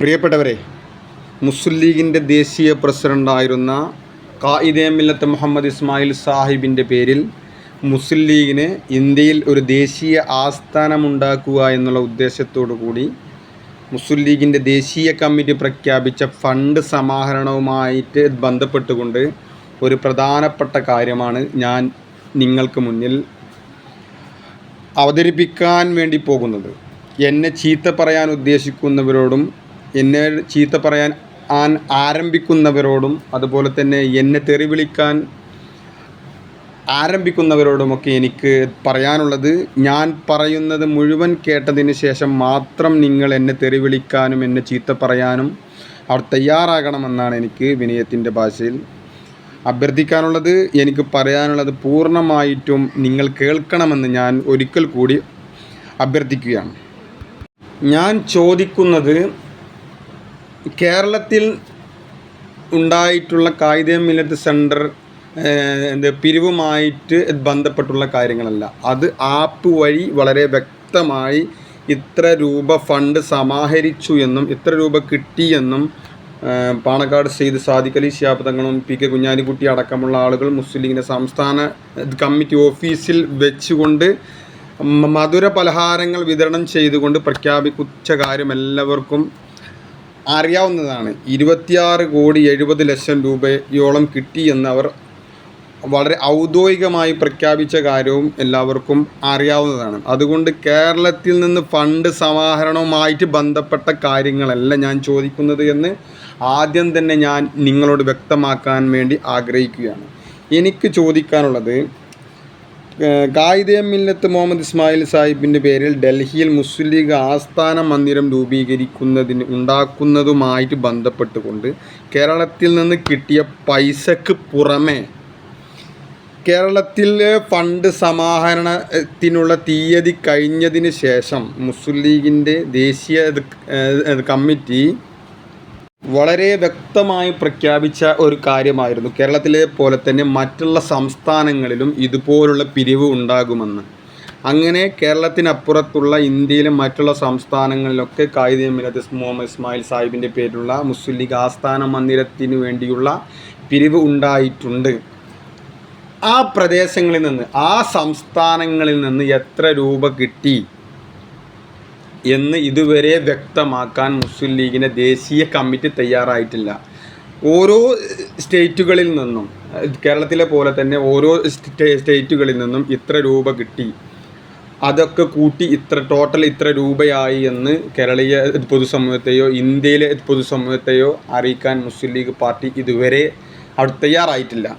പ്രിയപ്പെട്ടവരെ മുസ്ലിം ലീഗിന്റെ ദേശീയ പ്രസിഡന്റായിരുന്ന കായിദേ മില്ലത്ത് മുഹമ്മദ് ഇസ്മായിൽ സാഹിബിന്റെ പേരിൽ മുസ്ലിം ലീഗിന് ഇന്ത്യയിൽ ഒരു ദേശീയ ആസ്ഥാനമുണ്ടാക്കുക എന്നുള്ള ഉദ്ദേശത്തോടു കൂടി മുസ്ലിം ലീഗിന്റെ ദേശീയ കമ്മിറ്റി പ്രഖ്യാപിച്ച ഫണ്ട് സമാഹരണവുമായിട്ട് ബന്ധപ്പെട്ടുകൊണ്ട് ഒരു പ്രധാനപ്പെട്ട കാര്യമാണ് ഞാൻ നിങ്ങൾക്ക് മുന്നിൽ അവതരിപ്പിക്കാൻ വേണ്ടി പോകുന്നത്. എന്നെ ചീത്ത പറയാൻ ഉദ്ദേശിക്കുന്നവരോടും എന്നെ ചീത്ത പറയാൻ ആൻ ആരംഭിക്കുന്നവരോടും അതുപോലെ തന്നെ എന്നെ തെറി വിളിക്കാൻ ആരംഭിക്കുന്നവരോടുമൊക്കെ എനിക്ക് പറയാനുള്ളത് ഞാൻ പറയുന്നത് മുഴുവൻ കേട്ടതിന് ശേഷം മാത്രം നിങ്ങൾ എന്നെ തെറി വിളിക്കാനും എന്നെ ചീത്ത പറയാനും അവർ തയ്യാറാകണമെന്നാണ് എനിക്ക് വിനയത്തിന്റെ ഭാഷയിൽ അഭ്യർത്ഥിക്കാനുള്ളത്. എനിക്ക് പറയാനുള്ളത് പൂർണമായിട്ടും നിങ്ങൾ കേൾക്കണമെന്ന് ഞാൻ ഒരിക്കൽ കൂടി അഭ്യർത്ഥിക്കുകയാണ്. ഞാൻ ചോദിക്കുന്നത് കേരളത്തിൽ ഉണ്ടായിട്ടുള്ള കായിക മില്ലറ്റ് സെന്റർ എന്ത് പിരിവുമായിട്ട് ബന്ധപ്പെട്ടുള്ള കാര്യങ്ങളല്ല. അത് ആപ്പ് വഴി വളരെ വ്യക്തമായി ഇത്ര രൂപ ഫണ്ട് സമാഹരിച്ചു എന്നും ഇത്ര രൂപ കിട്ടിയെന്നും പാണക്കാട് സെയ്ദ് സാദിഖ് അലി ശിഹാബ് തങ്ങളും പി കെ കുഞ്ഞാലിക്കുട്ടി അടക്കമുള്ള ആളുകൾ മുസ്ലിം ലീഗിന്റെ സംസ്ഥാന കമ്മിറ്റി ഓഫീസിൽ വെച്ചുകൊണ്ട് മധുര പലഹാരങ്ങൾ വിതരണം ചെയ്തുകൊണ്ട് പ്രഖ്യാപിച്ച കാര്യം എല്ലാവർക്കും അറിയാവുന്നതാണ്. ഇരുപത്തിയാറ് കോടി എഴുപത് ലക്ഷം രൂപയോളം കിട്ടിയെന്ന് അവർ വളരെ ഔദ്യോഗികമായി പ്രഖ്യാപിച്ച കാര്യവും എല്ലാവർക്കും അറിയാവുന്നതാണ്. അതുകൊണ്ട് കേരളത്തിൽ നിന്ന് ഫണ്ട് സമാഹരണവുമായിട്ട് ബന്ധപ്പെട്ട കാര്യങ്ങളല്ല ഞാൻ ചോദിക്കുന്നത് എന്ന് ആദ്യം തന്നെ ഞാൻ നിങ്ങളോട് വ്യക്തമാക്കാൻ വേണ്ടി ആഗ്രഹിക്കുകയാണ്. എനിക്ക് ചോദിക്കാനുള്ളത് കായിദെ മില്ലത്ത് മുഹമ്മദ് ഇസ്മായിൽ സാഹിബിന്റെ പേരിൽ ഡൽഹിയിൽ മുസ്ലിം ലീഗ് ആസ്ഥാന മന്ദിരം രൂപീകരിക്കുന്നതിന് ഉണ്ടാക്കുന്നതുമായിട്ട് ബന്ധപ്പെട്ടുകൊണ്ട് കേരളത്തിൽ നിന്ന് കിട്ടിയ പൈസക്ക് പുറമേ കേരളത്തിലെ ഫണ്ട് സമാഹരണത്തിനുള്ള തീയതി കഴിഞ്ഞതിന് ശേഷം മുസ്ലിം ലീഗിന്റെ ദേശീയ കമ്മിറ്റി വളരെ വ്യക്തമായി പ്രഖ്യാപിച്ച ഒരു കാര്യമായിരുന്നു. കേരളത്തിലെ പോലെ തന്നെ മറ്റുള്ള സംസ്ഥാനങ്ങളിലും ഇതുപോലുള്ള പിരിവ് ഉണ്ടാകുമെന്ന്. അങ്ങനെ കേരളത്തിനപ്പുറത്തുള്ള ഇന്ത്യയിലെ മറ്റുള്ള സംസ്ഥാനങ്ങളിലൊക്കെ കായിക മിനത്ത് മുഹമ്മദ് ഇസ്മായിൽ സാഹിബിന്റെ പേരിലുള്ള മുസ്ലിം ലീഗ് ആസ്ഥാന മന്ദിരത്തിന് വേണ്ടിയുള്ള പിരിവ് ഉണ്ടായിട്ടുണ്ട്. ആ പ്രദേശങ്ങളിൽ നിന്ന് ആ സംസ്ഥാനങ്ങളിൽ നിന്ന് എത്ര രൂപ കിട്ടി? എന്ന് ഇതുവരെ വ്യക്തമാക്കാൻ മുസ്ലിം ലീഗിന്റെ ദേശീയ കമ്മിറ്റി തയ്യാറായിട്ടില്ല. ഓരോ സ്റ്റേറ്റുകളിൽ നിന്നും കേരളത്തിലെ പോലെ തന്നെ ഓരോ സ്റ്റേ- സ്റ്റേറ്റുകളിൽ നിന്നും ഇത്ര രൂപ കിട്ടി. അതൊക്കെ കൂട്ടി ഇത്ര ടോട്ടൽ ഇത്ര രൂപയായി എന്ന് കേരളീയ പൊതുസമൂഹത്തെയോ ഇന്ത്യയിലെ പൊതുസമൂഹത്തെയോ അറിയിക്കാൻ മുസ്ലിം ലീഗ് പാർട്ടി ഇതുവരെ അവിടെ തയ്യാറായിട്ടില്ല.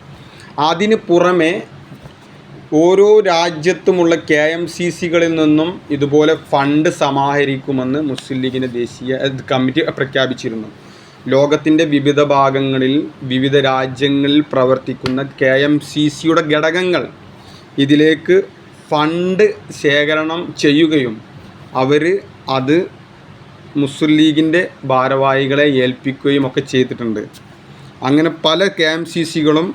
അതിന് പുറമെ ഓരോ രാജ്യത്തുമുള്ള കെ എം സി സികളിൽ നിന്നും ഇതുപോലെ ഫണ്ട് സമാഹരിക്കുമെന്ന് മുസ്ലിം ലീഗിന്റെ ദേശീയ കമ്മിറ്റി പ്രഖ്യാപിച്ചിരുന്നു. ലോകത്തിന്റെ വിവിധ ഭാഗങ്ങളിൽ വിവിധ രാജ്യങ്ങളിൽ പ്രവർത്തിക്കുന്ന കെ എം സി സിയുടെ ഘടകങ്ങൾ ഇതിലേക്ക് ഫണ്ട് ശേഖരണം ചെയ്യുകയും അവർ അത് മുസ്ലിം ലീഗിന്റെ ഭാരവാഹികളെ ഏൽപ്പിക്കുകയും ഒക്കെ ചെയ്തിട്ടുണ്ട്. അങ്ങനെ പല കെ എം സി സികളും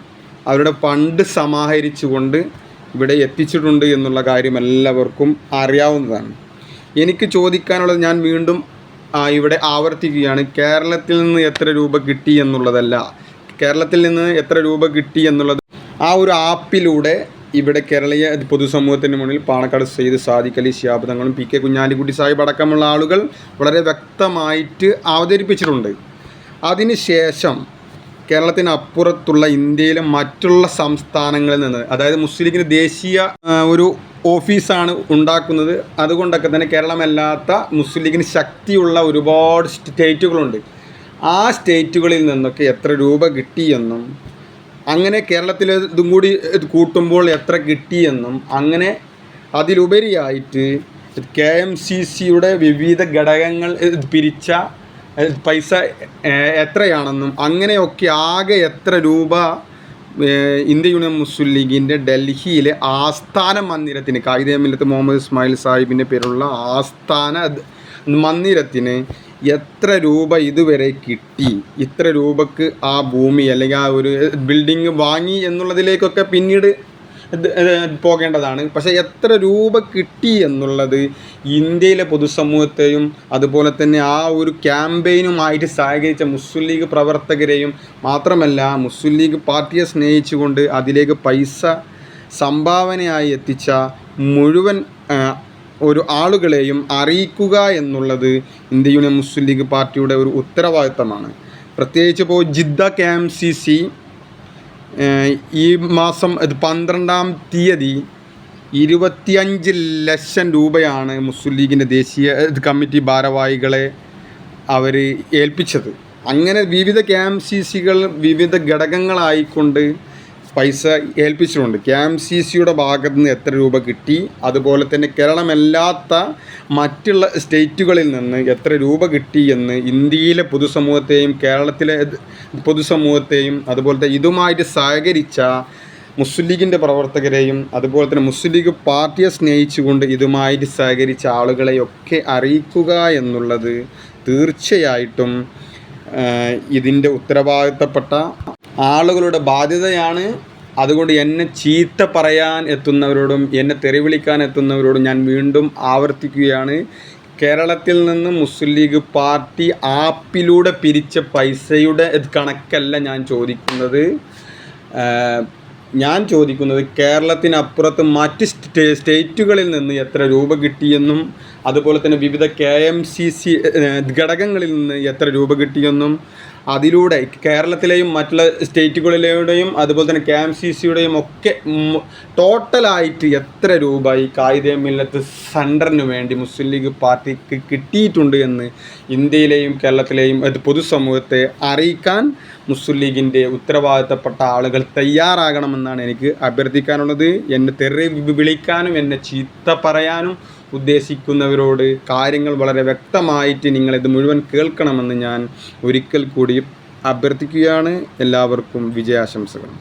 അവരുടെ ഫണ്ട് സമാഹരിച്ചുകൊണ്ട് ഇവിടെ എത്തിച്ചിട്ടുണ്ട് എന്നുള്ള കാര്യം എല്ലാവർക്കും അറിയാവുന്നതാണ്. എനിക്ക് ചോദിക്കാനുള്ളത് ഞാൻ വീണ്ടും ഇവിടെ ആവർത്തിക്കുകയാണ്. കേരളത്തിൽ നിന്ന് എത്ര രൂപ കിട്ടി എന്നുള്ളതല്ല. കേരളത്തിൽ നിന്ന് എത്ര രൂപ കിട്ടി എന്നുള്ളത് ആ ഒരു ആപ്പിലൂടെ ഇവിടെ കേരളീയ പൊതുസമൂഹത്തിന് മുന്നിൽ പാണക്കാട് സെയ്ത് സാദിഖ് അലി ശിഹാബ് തങ്ങളും പി കെ കുഞ്ഞാലിക്കുട്ടി സാഹിബ് അടക്കമുള്ള ആളുകൾ വളരെ വ്യക്തമായിട്ട് അവതരിപ്പിച്ചിട്ടുണ്ട്. അതിനുശേഷം കേരളത്തിന് അപ്പുറത്തുള്ള ഇന്ത്യയിലെ മറ്റുള്ള സംസ്ഥാനങ്ങളിൽ നിന്ന് അതായത് മുസ്ലിം ലീഗിന് ദേശീയ ഒരു ഓഫീസാണ് ഉണ്ടാക്കുന്നത്. അതുകൊണ്ടൊക്കെ തന്നെ കേരളമല്ലാത്ത മുസ്ലിം ലീഗിന് ശക്തിയുള്ള ഒരുപാട് സ്റ്റേറ്റുകളുണ്ട്. ആ സ്റ്റേറ്റുകളിൽ നിന്നൊക്കെ എത്ര രൂപ കിട്ടിയെന്നും അങ്ങനെ കേരളത്തിലെ ഇതും കൂടി കൂട്ടുമ്പോൾ എത്ര കിട്ടിയെന്നും അങ്ങനെ അതിലുപരിയായിട്ട് കെ എം സി സിയുടെ വിവിധ ഘടകങ്ങൾ പിരിച്ച പൈസ എത്രയാണെന്നും അങ്ങനെയൊക്കെ ആകെ എത്ര രൂപ ഇന്ത്യ യൂണിയൻ മുസ്ലിം ലീഗിന്റെ ഡൽഹിയിലെ ആസ്ഥാന മന്ദിരത്തിന് കായിക മില്ലത്ത് മുഹമ്മദ് ഇസ്മായിൽ സാഹിബിന്റെ പേരുള്ള ആസ്ഥാന മന്ദിരത്തിന് എത്ര രൂപ ഇതുവരെ കിട്ടി? ഇത്ര രൂപക്ക് ആ ഭൂമി അല്ലെങ്കിൽ ആ ഒരു ബിൽഡിങ് വാങ്ങി എന്നുള്ളതിലേക്കൊക്കെ പിന്നീട് പോകേണ്ടതാണ്. പക്ഷേ എത്ര രൂപ കിട്ടി എന്നുള്ളത് ഇന്ത്യയിലെ പൊതുസമൂഹത്തെയും അതുപോലെ തന്നെ ആ ഒരു ക്യാമ്പയിനുമായിട്ട് സഹകരിച്ച മുസ്ലിം ലീഗ് പ്രവർത്തകരെയും മാത്രമല്ല മുസ്ലിം ലീഗ് പാർട്ടിയെ സ്നേഹിച്ചുകൊണ്ട് അതിലേക്ക് പൈസ സംഭാവനയായി എത്തിച്ച മുഴുവൻ ഒരു ആളുകളെയും അറിയിക്കുക എന്നുള്ളത് ഇന്ത്യ യൂണിയൻ മുസ്ലിം ലീഗ് പാർട്ടിയുടെ ഒരു ഉത്തരവാദിത്തമാണ്. പ്രത്യേകിച്ച് ഇപ്പോൾ Jeddah K M C C ഈ മാസം ഇത് പന്ത്രണ്ടാം തീയതി ഇരുപത്തിയഞ്ച് ലക്ഷം രൂപയാണ് മുസ്ലിം ലീഗിന്റെ ദേശീയ കമ്മിറ്റി ഭാരവാഹികളെ അവർ ഏൽപ്പിച്ചത്. അങ്ങനെ വിവിധ കെ എം സി സികൾ വിവിധ ഘടകങ്ങളായിക്കൊണ്ട് പൈസ ഏൽപ്പിച്ചിട്ടുണ്ട്. കെ എം സി സിയുടെ ഭാഗത്തു നിന്ന് എത്ര രൂപ കിട്ടി? അതുപോലെ തന്നെ കേരളമല്ലാത്ത മറ്റുള്ള സ്റ്റേറ്റുകളിൽ നിന്ന് എത്ര രൂപ കിട്ടി എന്ന് ഇന്ത്യയിലെ പൊതുസമൂഹത്തെയും കേരളത്തിലെ പൊതുസമൂഹത്തെയും അതുപോലെ തന്നെ ഇതുമായിട്ട് സഹകരിച്ച മുസ്ലിം ലീഗിന്റെ പ്രവർത്തകരെയും അതുപോലെ തന്നെ മുസ്ലിം ലീഗ് പാർട്ടിയെ സ്നേഹിച്ചുകൊണ്ട് ഇതുമായിട്ട് സഹകരിച്ച ആളുകളെയൊക്കെ അറിയിക്കുക എന്നുള്ളത് തീർച്ചയായിട്ടും ഇതിന്റെ ഉത്തരവാദിത്തപ്പെട്ട ആളുകളുടെ ബാധ്യതയാണ് അതുകൊണ്ട് എന്നെ ചീത്ത പറയാൻ എത്തുന്നവരോടും എന്നെ തെറിവിളിക്കാൻ എത്തുന്നവരോടും ഞാൻ വീണ്ടും ആവർത്തിക്കുകയാണ്. കേരളത്തിൽ നിന്ന് മുസ്ലിം ലീഗ് പാർട്ടി ആപ്പിലൂടെ പിരിച്ച പൈസയുടെ കണക്കല്ല ഞാൻ ചോദിക്കുന്നത്. ഞാൻ ചോദിക്കുന്നത് കേരളത്തിനപ്പുറത്ത് മറ്റ് സ്റ്റേ സ്റ്റേറ്റുകളിൽ നിന്ന് എത്ര രൂപ കിട്ടിയെന്നും അതുപോലെ തന്നെ വിവിധ കെ എം സി സി ഘടകങ്ങളിൽ നിന്ന് എത്ര രൂപ കിട്ടിയെന്നും അതിലൂടെ കേരളത്തിലെയും മറ്റുള്ള സ്റ്റേറ്റുകളിലൂടെയും അതുപോലെ തന്നെ കെ എം സി സിയുടെയും ഒക്കെ ടോട്ടലായിട്ട് എത്ര രൂപ ഈ കായിക മില്ലത്ത് സെന്ററിന് വേണ്ടി മുസ്ലിം ലീഗ് പാർട്ടിക്ക് കിട്ടിയിട്ടുണ്ട് എന്ന് ഇന്ത്യയിലെയും കേരളത്തിലെയും അത് പൊതുസമൂഹത്തെ അറിയിക്കാൻ മുസ്ലിം ലീഗിന്റെ ഉത്തരവാദിത്തപ്പെട്ട ആളുകൾ തയ്യാറാകണമെന്നാണ് എനിക്ക് അഭ്യർത്ഥിക്കാനുള്ളത്. എന്നെ തെറി വിളിക്കാനും എന്നെ ചീത്ത പറയാനും ഉദ്ദേശിക്കുന്നവരോട് കാര്യങ്ങൾ വളരെ വ്യക്തമായിട്ട് നിങ്ങളിത് മുഴുവൻ കേൾക്കണമെന്ന് ഞാൻ ഒരിക്കൽ കൂടി അഭ്യർത്ഥിക്കുകയാണ്. എല്ലാവർക്കും വിജയാശംസകൾ.